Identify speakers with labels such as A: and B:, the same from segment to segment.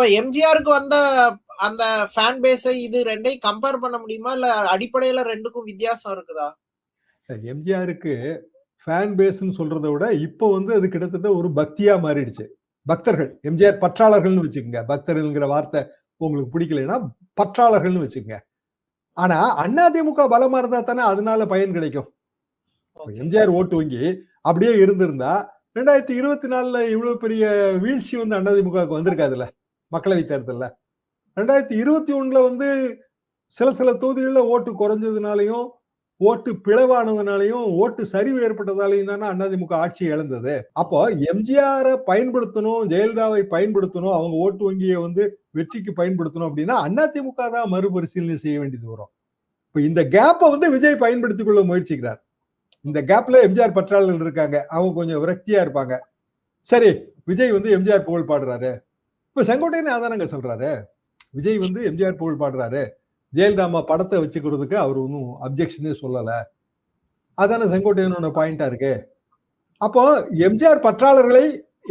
A: இப்ப எம்ஜிஆருக்கு வந்த அந்த ஃபேன் பேஸ் இது ரெண்டையும் கம்பேர் பண்ண முடியுமா? இல்ல அடிப்படையில ரெண்டுக்கும் வித்தியாசம் இருக்குதா?
B: எம்ஜிஆருக்கு ஃபேன் பேஸ்ன்னு சொல்றதை விட இப்போ வந்து அது கிட்டத்தட்ட ஒரு பக்தியா மாறிடுச்சு. பக்தர்கள் எம்ஜிஆர் பற்றாளர்கள்னு வச்சுக்கோங்க. பக்தர்கள்ங்கிற வார்த்தை உங்களுக்கு பிடிக்கலைன்னா பற்றாளர்கள்னு வச்சுக்கோங்க. ஆனா அதிமுக பலமா இருந்தா தானே அதனால பயன் கிடைக்கும். எம்ஜிஆர் ஓட்டு வங்கி அப்படியே இருந்திருந்தா ரெண்டாயிரத்தி இருபத்தி நாலுல இவ்வளவு பெரிய வீழ்ச்சி வந்து அதிமுகவுக்கு வந்திருக்காதுல்ல? மக்களவை தேர்தலில். ரெண்டாயிரத்தி இருபத்தி ஒன்றில் வந்து சில சில தொகுதிகளில் ஓட்டு குறைஞ்சதுனாலையும் ஓட்டு பிளவானதுனாலையும் ஓட்டு சரிவு ஏற்பட்டதாலையும் தானே அதிமுக ஆட்சி இழந்தது. அப்போ எம்ஜிஆரை பயன்படுத்தணும் ஜெயலலிதாவை பயன்படுத்தணும் அவங்க ஓட்டு வங்கியை வந்து வெற்றிக்கு பயன்படுத்தணும் அப்படின்னா அதிமுக தான் மறுபரிசீலனை செய்ய வேண்டியது வரும். இப்போ இந்த கேப்பை வந்து விஜய் பயன்படுத்திக் கொள்ள முயற்சிக்கிறார். இந்த கேப்ல எம்ஜிஆர் பற்றாளர்கள் இருக்காங்க. அவங்க கொஞ்சம் விரக்தியா இருப்பாங்க. சரி விஜய் வந்து எம்ஜிஆர் புகழ் பாடுறாரு. இப்போ செங்கோட்டையன் அதானங்க சொல்றாரு? விஜய் வந்து எம்ஜிஆர் புகழ் பாடுறாரு. ஜெயலலிதாமா படத்தை வச்சுக்கிறதுக்கு அவர் ஒன்றும் அப்ஜெக்ஷனே சொல்லலை. அதான செங்கோட்டையனோட பாயிண்டா இருக்கு. அப்போ எம்ஜிஆர் பற்றாளர்களை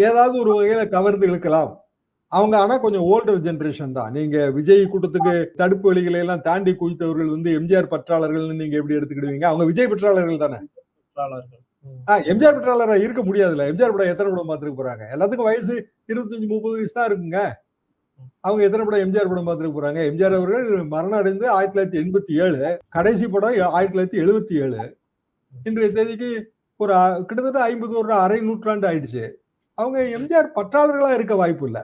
B: ஏதாவது ஒரு வகையில கவர்ந்து இழுக்கலாம். அவங்க ஆனா கொஞ்சம் ஓல்டர் ஜென்ரேஷன் தான். நீங்க விஜய் கூட்டத்துக்கு தடுப்பு வழிகளை எல்லாம் தாண்டி குவித்தவர்கள் வந்து எம்ஜிஆர் பற்றாளர்கள்னு நீங்க எப்படி எடுத்துக்கிடுவீங்க? அவங்க விஜய் பற்றாளர்கள் தானே? பற்றாளர்கள். எம்ஜிஆர் பற்றாளரா இருக்க முடியாதுல்ல. எம்ஜிஆர் படம் எத்தனை படம் பார்த்துட்டு போறாங்க? எல்லாத்துக்கும் வயசு இருபத்தஞ்சு முப்பது வயசு தான் இருக்குங்க. அவங்க எத்தனை படம் எம்ஜிஆர் படம் பார்த்துட்டு போறாங்க? எம்ஜிஆர் அவர்கள் மரணம் அடைந்து ஆயிரத்தி தொள்ளாயிரத்தி எண்பத்தி ஏழு கடைசி படம் ஆயிரத்தி தொள்ளாயிரத்தி எழுபத்தி ஏழு. இன்றைய தேதிக்கு ஒரு கிட்டத்தட்ட ஐம்பது ஒரு அரை நூற்றாண்டு ஆயிடுச்சு. அவங்க எம்ஜிஆர் பற்றாளர்களா இருக்க வாய்ப்பு இல்லை.